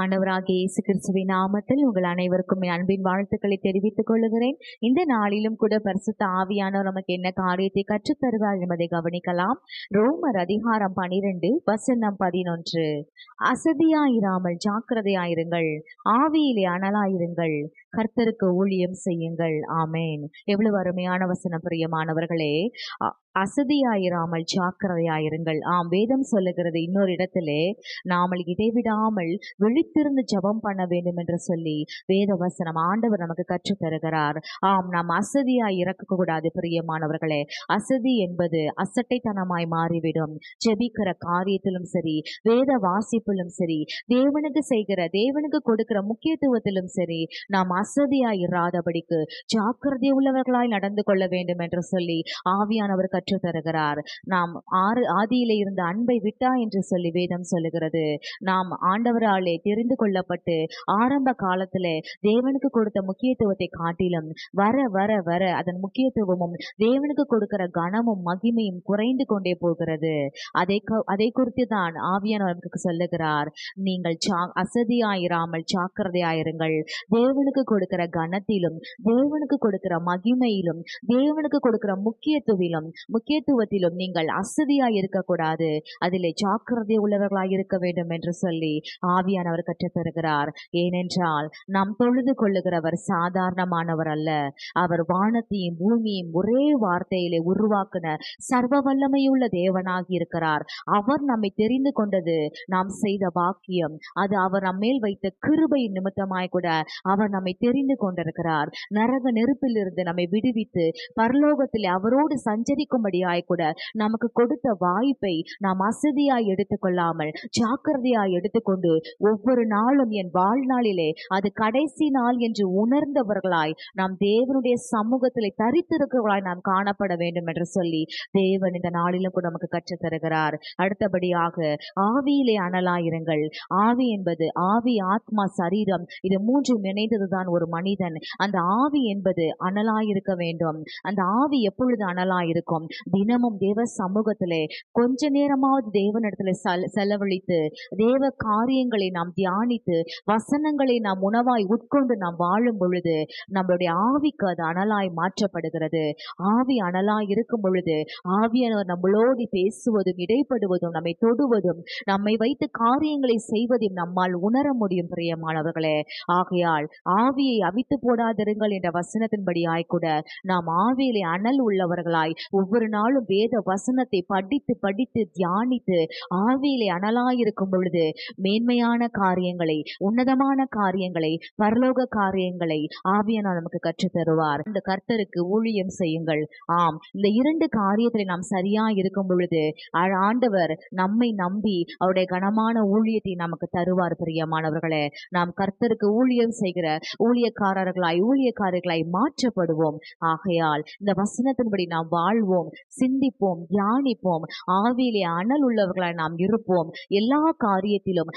ஆண்டவராகிய இயேசு கிறிஸ்துவின் நாமத்தில் உங்கள் அனைவருக்கும் என் அன்பின் வாழ்த்துக்களை தெரிவித்துக் கொள்கிறேன் இந்த நாளிலும் கூட பரிசுத்த ஆவியானவர் நமக்கு என்ன காரியத்தை கற்றுத் தருவார் என்பதை கவனிக்கலாம். ரோமர் அதிகாரம் பனிரெண்டு வசனம் பதினொன்று. அசதியாயிராமல் ஜாக்கிரதையாயிருங்கள். ஆவியிலே அனலாயிருங்கள். கர்த்தருக்கு ஊழியம் செய்யுங்கள். ஆமேன். எவ்வளவு அருமையான வசனம் பிரியமானவர்களே. அ- அசதியாயிராமல் ஜாக்கிரதையாயிருங்கள். ஆம் வேதம் சொல்லுகிறது இன்னொரு இடத்திலே நாமல் இடைவிடாமல் விழித்திருந்து ஜபம் பண்ண வேண்டும் என்று சொல்லி வேத வசனம் ஆண்டவர் நமக்கு கற்றுத் தருகிறார். ஆம் நாம் அசதியாய் இறக்க கூடாது பிரியமானவர்களே. அசதி என்பது அசட்டைத்தனமாய் மாறிவிடும். ஜெபிக்கிற காரியத்திலும் சரி வேத வாசிப்பிலும் சரி தேவனுக்கு செய்கிற தேவனுக்கு கொடுக்கிற முக்கியத்துவத்திலும் சரி நாம் அசதியாய் இராதபடிக்கு ஜாக்கிரதை உள்ளவர்களாய் நடந்து கொள்ள வேண்டும் என்று சொல்லி ஆவியானவர் கற்றுத் தருகிறார். நாம் ஆறு ஆதியிலே இருந்த அன்பை விட்டா என்று சொல்லி வேதம் சொல்லுகிறது. நாம் ஆண்டவராலே தெரிந்து கொள்ளப்பட்டு ஆரம்ப காலத்துல தேவனுக்கு கொடுத்த முக்கியத்துவத்தை காட்டிலும் வர வர வர அதன் முக்கியத்துவமும் தேவனுக்கு கொடுக்கிற கனமும் மகிமையும் குறைந்து கொண்டே போகிறது. அதை அதை குறித்து தான் ஆவியானவர்களுக்கு சொல்லுகிறார். நீங்கள் ஜா அசதியாயிராமல் ஜாக்கிரதையாயிருங்கள். தேவனுக்கு கொடுக்கிற கனத்திலும் தேவனுக்கு கொடுக்கிற மகிமையிலும் தேவனுக்கு கொடுக்கிற முக்கியத்துவிலும் முக்கியத்துவத்திலும் நீங்கள் அசதியாய் இருக்கக்கூடாது அதிலே ஜாக்கிரதை உள்ளவர்களாய் இருக்க வேண்டும் என்று சொல்லி ஆவியானவர் கற்றுத் தருகிறார் ஏனென்றால் நாம் தொழுது கொள்ளுகிறவர் சாதாரணமானவர் அல்ல. அவர் வானத்தையும் பூமியும் ஒரே வார்த்தையிலே உருவாக்கின சர்வ வல்லமையுள்ள தேவனாகி இருக்கிறார். அவர் நம்மை தெரிந்து கொண்டது நாம் செய்த பாக்கியம். அது அவர் நம்மேல் வைத்த கிருபை நிமித்தமாய் கூட அவர் நம்மை தெரிந்து கொண்டிருக்கிறார். நரக நெருப்பிலிருந்து நம்மை விடுவித்து பரலோகத்தில் அவரோடு சஞ்சரிக்கும்படியாய் கூட நமக்கு கொடுத்த வாய்ப்பை நாம் அசதியாய் எடுத்துக்கொள்ளாமல் ஜாக்கிரதையாய் எடுத்துக்கொண்டு ஒவ்வொரு நாளும் என் வாழ்நாளிலே அது கடைசி நாள் என்று உணர்ந்தவர்களாய் நாம் தேவனுடைய சமூகத்திலே தரித்திருக்கிறவர்களாய் நாம் காணப்பட வேண்டும் என்று சொல்லி தேவன் இந்த நாளிலும் கூட நமக்கு கற்றுத் தருகிறார் அடுத்தபடியாக ஆவியிலே அனலாயிருங்கள். ஆவி என்பது ஆவி ஆத்மா சரீரம். இது மூன்றும் இணைந்ததுதான் ஒரு மனிதன். அந்த ஆவி என்பது அனலாயிருக்க வேண்டும். அந்த ஆவி எப்பொழுது அனலாயிருக்கும்? தினமும் தேவ சமூகத்திலே கொஞ்ச நேரமாவது தேவனிடத்துல செல- செலவழித்து தேவ காரியங்களை நாம் தியானித்து வசனங்களை நாம் உணவாய் உட்கொண்டு நாம் வாழும் பொழுது நம்மளுடைய ஆவிக்கு அது அனலாய் மாற்றப்படுகிறது. ஆவி அனலாய் இருக்கும் பொழுது ஆவியானவர் நம்மளோடு பேசுவதும் இடைப்படுவதும் நம்மை தொடுவதும் நம்மை வைத்து காரியங்களை செய்வதையும் நம்மால் உணர முடியும் பிரியமானவர்களே. ஆகையால் ஆவியை அவித்து போடாதிருங்கள் என்ற வசனத்தின்படியாய் கூட நாம் ஆவியிலே அனல் உள்ளவர்களாய் ஒவ்வொரு நாளும் வேத வசனத்தை படித்து படித்து தியானித்து ஆவியிலே அனலாயிருக்கும் பொழுது மேன்மையான காரியங்களை உன்னதமான காரியங்களை பரலோக காரியங்களை ஆவியானவர் நமக்கு கற்றுத் தருவார் இந்த கர்த்தருக்கு ஊழியம் செய்யுங்கள். ஆம் இந்த இரண்டு காரியத்தில் நாம் சரியா இருக்கும் பொழுது ஆண்டவர் நம்மை நம்பி அவருடைய கனமான ஊழியத்தை நமக்கு தருவார் பிரியமானவர்களே. நாம் கர்த்தருக்கு ஊழியம் செய்கிற ஊழியக்காரர்களாய் ஊழியக்காரர்களாய் மாற்றப்படுவோம். ஆகையால் இந்த வசனத்தின்படி நாம் வாழ்வோம் சிந்திப்போம் தியானிப்போம். ஆவியிலே அனல் உள்ளவர்களாய் நாம் இருப்போம். எல்லா காரியத்திலும்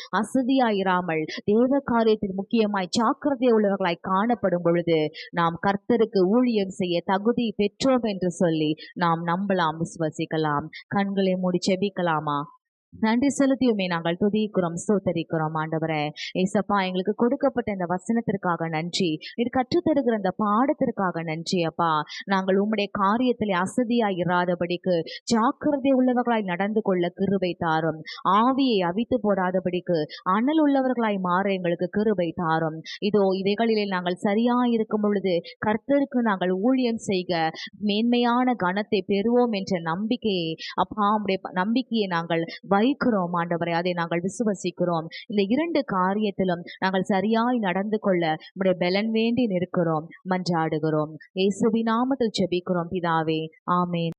விடாமல் தேவ காரியத்தில் முக்கியமாய் ஜாக்கிரதை உள்ளவர்களாய் காணப்படும் பொழுது நாம் கர்த்தருக்கு ஊழியம் செய்ய தகுதி பெற்றோம் என்று சொல்லி நாம் நம்பலாம் விசுவசிக்கலாம். கண்களை மூடி செபிக்கலாமா? நன்றி செலுத்தியுமே நாங்கள். துதிக்கிறோம் ஸ்தோத்தரிக்கிறோம் ஆண்டவரே. ஏசப்பா எங்களுக்கு கொடுக்கப்பட்ட இந்த வசனத்திற்காக நன்றி. இது கற்றுத்தருகிற இந்த பாடத்திற்காக நன்றி அப்பா. நாங்கள் உம்முடைய காரியத்திலே அசதியாய் இராதபடிக்கு ஜாக்கிரதை உள்ளவர்களாய் நடந்து கொள்ள கிருபை தாரும். ஆவியை அவித்து போடாதபடிக்கு அனல் உள்ளவர்களாய் மாற எங்களுக்கு கிருபை தாரும். இதோ இவைகளிலே நாங்கள் சரியாய் இருக்கும் பொழுது கர்த்தருக்கு நாங்கள் ஊழியம் செய்க மேன்மையான கனத்தை பெறுவோம் என்ற நம்பிக்கையை அப்பா உம்முடைய நம்பிக்கையை நாங்கள் வைக்கிறோம் ஆண்டவரை. அதை நாங்கள் விசுவசிக்கிறோம். இந்த இரண்டு காரியத்திலும் நாங்கள் சரியாய் நடந்து கொள்ள உம்முடைய பலன் வேண்டி நிற்கிறோம் மன்றாடுகிறோம். இயேசுவின் நாமத்தில் செபிக்கிறோம் பிதாவே. ஆமேன்.